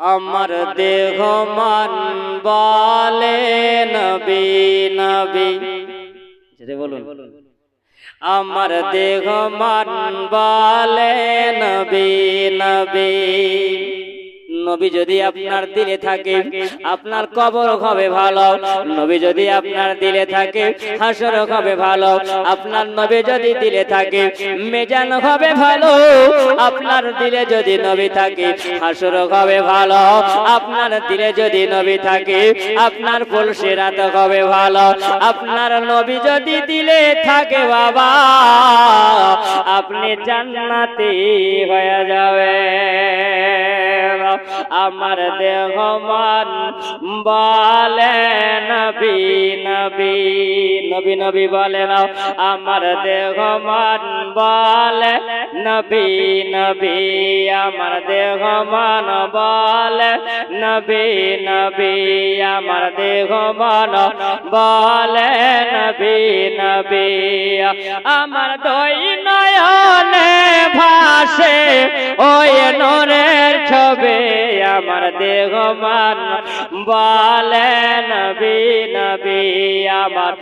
আমার দেহ মান বলে নবী নবী। যেটা বলুন। আমার দেহ মান বলে নবী নবী। নবী যদি আপনার দিলে থাকে, আপনার কবর হবে ভালো। নবী যদি আপনার দিলে থাকে, হাসর হবে ভালো। আপনার নবী যদি দিলে থাকে, মেজান হবে ভালো। আপনার দিলে যদি নবী থাকে, হাসর হবে ভালো। আপনার দিলে যদি নবী থাকে, আপনার ফুলসে রাত হবে ভালো। আপনার নবী যদি দিলে থাকে, বাবা, আপনি জান্নাতি হয়ে যাবে। আমার দেহ মান বলে নবী নবী নবী নবী বলে না আমার দেহ মান বলে নবী নবী, আমার দেহ মান বলে নবী নবী, আমার দেহ মান বলে নবী নবী। আমার দই নয়নে ভাসে, ওই নরের ছবে। আমার দেহমান বলে নবী নবী আমার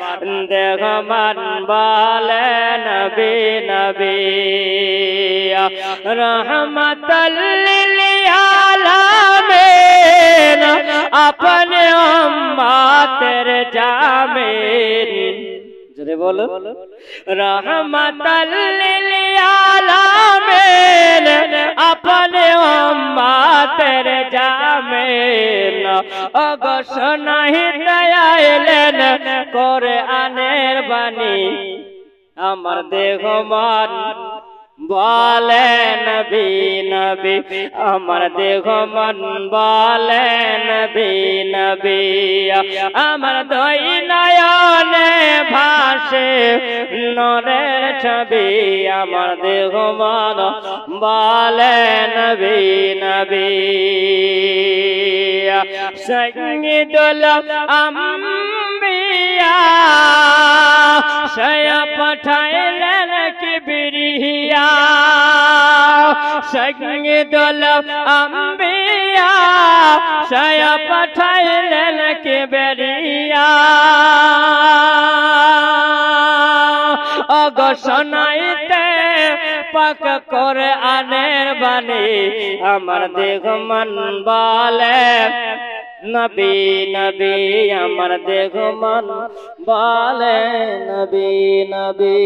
দেহমান বলে নবী নবী। রহমতলিয়ালামেন আপনে উম্মাতের জামেন। জোরে বলো। রহমতলিয়ালামেন আপ অঘোষণা এলেন করে আনের বাণী। আমার দেহ মন বলেন বিনবি, আমার দেহ মন বলেন বিনবি। আমার দই নয়নে ভাষে নরের ছবি, আমার দেহ মন বলেন বিনবি। নবী সঙ্গীতুল আম্বিয়া সয়া পাঠাইলেন কিবরিয়া সঙ্গীতুল আম্বিয়া সয়া পাঠাইলেন কিবরিয়া শোনাইতে পাক করে আনের বাণী। আমার দেহ মন বলে, নবী নবী, আমার দেহ মন বলে, নবী নবী।